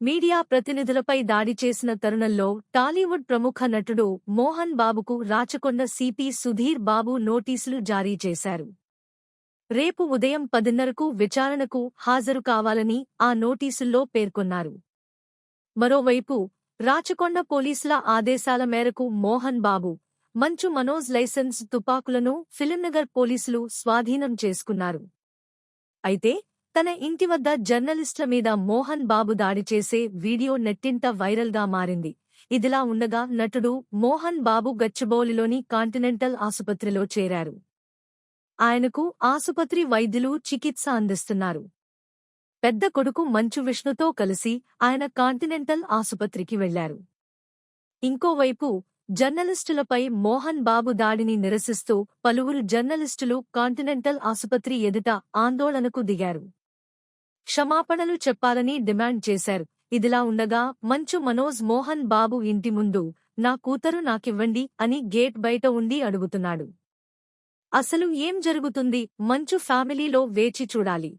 Media ప్రతినిధులపై దాడి చేసిన తరుణంలో టాలీవుడ్ ప్రముఖ నటుడు మోహన్ బాబుకు రాచకొండ సిపి సుధీర్ బాబు నోటీసులు జారీ చేశారు. రేపు ఉదయం పదిన్నరకు విచారణకు హాజరు కావాలని ఆ నోటీసుల్లో పేర్కొన్నారు. మరోవైపు రాచకొండ పోలీసుల ఆదేశాల మేరకు మోహన్ బాబు మంచు మనోజ్ లైసెన్స్ తుపాకులను ఫిలింనగర్ పోలీసులు స్వాధీనం చేసుకున్నారు. అయితే తన ఇంటి వద్ద జర్నలిస్టుల మీద మోహన్ బాబు దాడి చేసే వీడియో నెట్టింట వైరల్గా మారింది. ఇదిలా ఉండగా నటుడు మోహన్ బాబు గచ్చిబౌలిలోని కాంటినెంటల్ ఆసుపత్రిలో చేరారు. ఆయనకు ఆసుపత్రి వైద్యులు చికిత్స అందిస్తున్నారు. పెద్ద కొడుకు మంచు విష్ణుతో కలిసి ఆయన కాంటినెంటల్ ఆసుపత్రికి వెళ్ళారు ఇంకోవైపు జర్నలిస్టులపై మోహన్ బాబు దాడిని నిరసిస్తూ పలువురు జర్నలిస్టులు కాంటినెంటల్ ఆసుపత్రి ఎదుట ఆందోళనకు దిగారు. క్షమాపణలు చెప్పాలని డిమాండ్ చేశారు. ఇదిలా ఉండగా మంచు మనోజ్ మోహన్ బాబు ఇంటి ముందు నా కూతరు నాకివ్వండి అని గేట్ బయట ఉండి అడుగుతున్నాడు. అసలు ఏం జరుగుతుంది? మంచు ఫ్యామిలీలో వేచి చూడాలి.